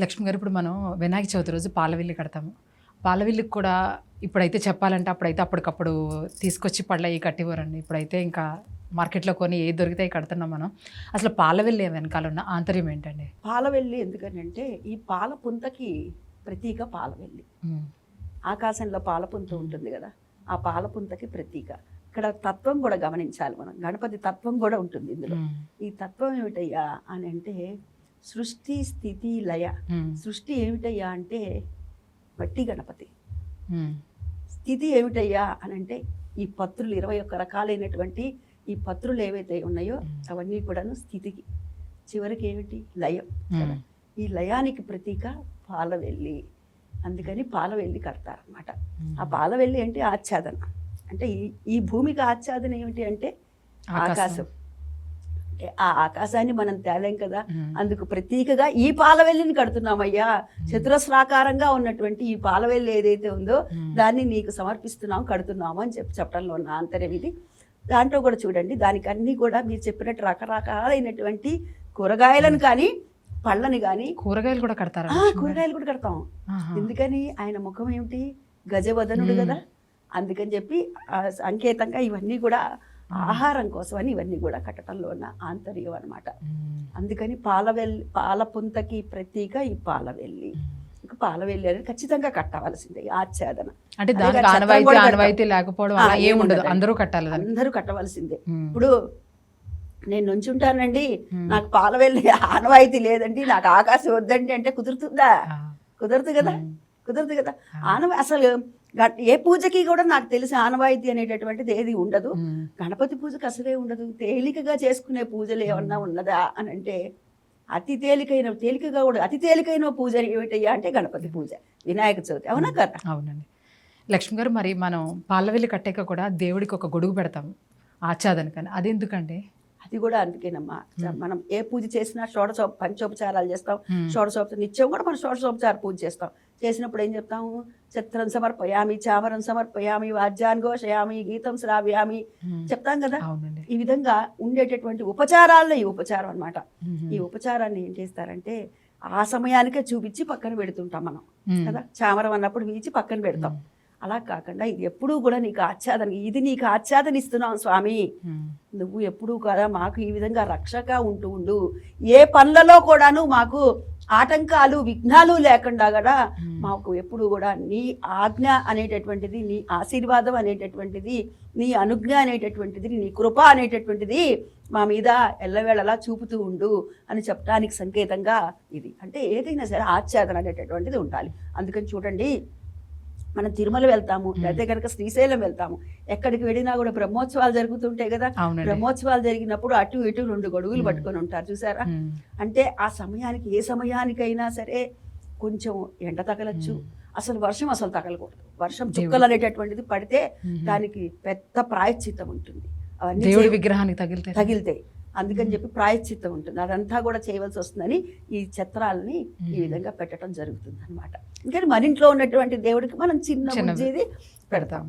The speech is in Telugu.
లక్ష్మి గారు ఇప్పుడు మనం వినాయక చవితి రోజు పాలవిల్లి కడతాము. పాలవిల్లికి కూడా ఇప్పుడైతే చెప్పాలంటే అప్పుడైతే అప్పటికప్పుడు తీసుకొచ్చి పళ్ళ ఈ కట్టివ్వరండి ఇప్పుడైతే ఇంకా మార్కెట్లో కొని ఏది దొరికితే కడుతున్నాం మనం. అసలు పాలవిల్లి వెనకాల ఉన్న ఆంతర్యం ఏంటండి? పాలవెల్లి ఎందుకనంటే ఈ పాల పుంతకి ప్రతీక పాలవెల్లి. ఆకాశంలో పాలపుంత ఉంటుంది కదా ఆ పాలపుంతకి ప్రతీక. ఇక్కడ తత్వం కూడా గమనించాలి మనం. గణపతి తత్వం కూడా ఉంటుంది ఇందులో. ఈ తత్వం ఏమిటయ్యా అని అంటే సృష్టి స్థితి లయ. సృష్టి ఏమిటయ్యా అంటే మట్టి గణపతి. స్థితి ఏమిటయ్యా అని అంటే ఈ పత్రులు ఇరవై ఒక్క రకాలైనటువంటి ఈ పత్రులు ఏవైతే ఉన్నాయో అవన్నీ కూడాను స్థితికి. చివరికి ఏమిటి? లయం. ఈ లయానికి ప్రతీక పాలవెల్లి. అందుకని పాలవెల్లి కడతారనమాట ఆ పాలవెల్లి అంటే ఆచ్ఛాదన. అంటే ఈ ఈ భూమికి ఆచ్ఛాదన ఏమిటి అంటే ఆకాశం. ఆ ఆకాశాన్ని మనం తేలేం కదా. అందుకు ప్రతీకగా ఈ పాలవెల్లిని కడుతున్నామయ్యా. చతురస్రాకారంగా ఉన్నటువంటి ఈ పాలవెల్లి ఏదైతే ఉందో దాన్ని నీకు సమర్పిస్తున్నాం కడుతున్నాము అని చెప్పి చెప్పడంలో ఉన్న ఆంతర్యం ఇది. దాంట్లో కూడా చూడండి దానికి అన్నీ కూడా మీరు చెప్పినట్టు రకరకాలైనటువంటి కూరగాయలను కానీ పళ్ళని కానీ కూరగాయలు కూడా కడతారా? కూరగాయలు కూడా కడతాం. ఎందుకని? ఆయన ముఖం ఏమిటి? గజవదనుడు. కదా. అందుకని చెప్పి సంకేతంగా ఇవన్నీ కూడా ఆహారం కోసం అని ఇవన్నీ కూడా కట్టడంలో ఉన్న ఆంతర్యం అన్నమాట. ఉమ్, అందుకని పాలవెల్లి పాలపుంతకి ప్రతీక ఈ పాలవెల్లి. ఇంకా పాలవెల్లి అనేది ఖచ్చితంగా కట్టవలసిందే ఆచ్ఛాదన. అంటే లేకపోవడం. అందరూ కట్టాలి అందరూ కట్టవలసిందే. ఇప్పుడు నేను నుంచుంటానండి. నాకు పాలవెల్లి ఆనవాయితీ లేదండి నాకు ఆకాశం వద్దండి అంటే కుదురుతుందా? కుదరదు కదా? కుదరదు కదా. ఆనవా అసలు ఏ పూజకి కూడా నాకు తెలిసి ఆనవాయితీ అనేటటువంటిది ఏది ఉండదు. గణపతి పూజకి అసలే ఉండదు. తేలికగా చేసుకునే పూజలు ఏమన్నా ఉన్నదా అని అంటే అతి తేలికైన తేలికగా కూడా అతి తేలికైన పూజ ఏమిటయ్యా అంటే గణపతి పూజ వినాయక చవితి. అవునా కదా అవునండి. లక్ష్మి గారు మరి మనం పాలవెల్లి కట్టాక కూడా దేవుడికి ఒక గొడుగు పెడతాం ఆచ్ఛాదనకని. అది ఎందుకండి అది కూడా అందుకేనమ్మా. మనం ఏ పూజ చేసినా షోడశ పంచోపచారాలు చేస్తాం. షోడశోపచారం నిత్యం కూడా మనం షోడశోపచార పూజ చేస్తాం. చేసినప్పుడు ఏం చెప్తాము? చిత్రం సమర్పయామి చామరం సమర్పయామి వాద్యాన్ ఘోషయామి గీతం శ్రావ్యామి చెప్తాం కదా? ఈ విధంగా ఉండేటటువంటి ఉపచారాల్లో ఈ ఉపచారం అన్నమాట. ఉమ్, ఈ ఉపచారాన్ని ఏం చేస్తారంటే ఆ సమయానికే చూపించి పక్కన పెడుతుంటాం మనం కదా? చామరం అన్నప్పుడు వీచి పక్కన పెడతాం. అలా కాకుండా ఇది ఎప్పుడూ కూడా నీకు ఆచ్ఛాదన ఇది నీకు ఆచ్ఛాదన ఇస్తున్నాం స్వామి నువ్వు ఎప్పుడూ కదా మాకు ఈ విధంగా రక్షగా ఉంటూ ఉండు. ఏ పనులలో కూడాను మాకు ఆటంకాలు విఘ్నాలు లేకుండా కూడా మాకు ఎప్పుడు కూడా నీ ఆజ్ఞ అనేటటువంటిది నీ ఆశీర్వాదం అనేటటువంటిది నీ అనుజ్ఞ అనేటటువంటిది నీ కృప అనేటటువంటిది మా మీద ఎల్లవేళలా చూపుతూ ఉండు అని చెప్పడానికి సంకేతంగా ఇది. అంటే ఏదైనా సరే ఆచ్ఛాదన అనేటటువంటిది ఉండాలి. అందుకని చూడండి మనం తిరుమల వెళ్తాము లేకపోతే కనుక శ్రీశైలం వెళ్తాము. ఎక్కడికి వెళ్ళినా కూడా బ్రహ్మోత్సవాలు జరుగుతుంటాయి కదా. బ్రహ్మోత్సవాలు జరిగినప్పుడు అటు ఇటు రెండు గొడుగులు. పట్టుకొని ఉంటారు చూసారా? అంటే ఆ సమయానికి ఏ సమయానికైనా సరే కొంచెం ఎండ తగలచ్చు. అసలు వర్షం అసలు తగలకూడదు. వర్షం. చుక్కలు అనేటటువంటిది పడితే దానికి పెద్ద ప్రాయశ్చిత్తం ఉంటుంది. అవన్నీ విగ్రహానికి తగిలితే. తగిలితాయి అందుకని చెప్పి ప్రాయశ్చిత్తం ఉంటుంది అదంతా కూడా చేయవలసి వస్తుందని ఈ చిత్రాలని ఈ. విధంగా పెట్టడం జరుగుతుంది అనమాట ఇంకా మన ఇంట్లో ఉన్నటువంటి దేవుడికి మనం చిన్న చిన్నది. బుజ్జిది పెడతాం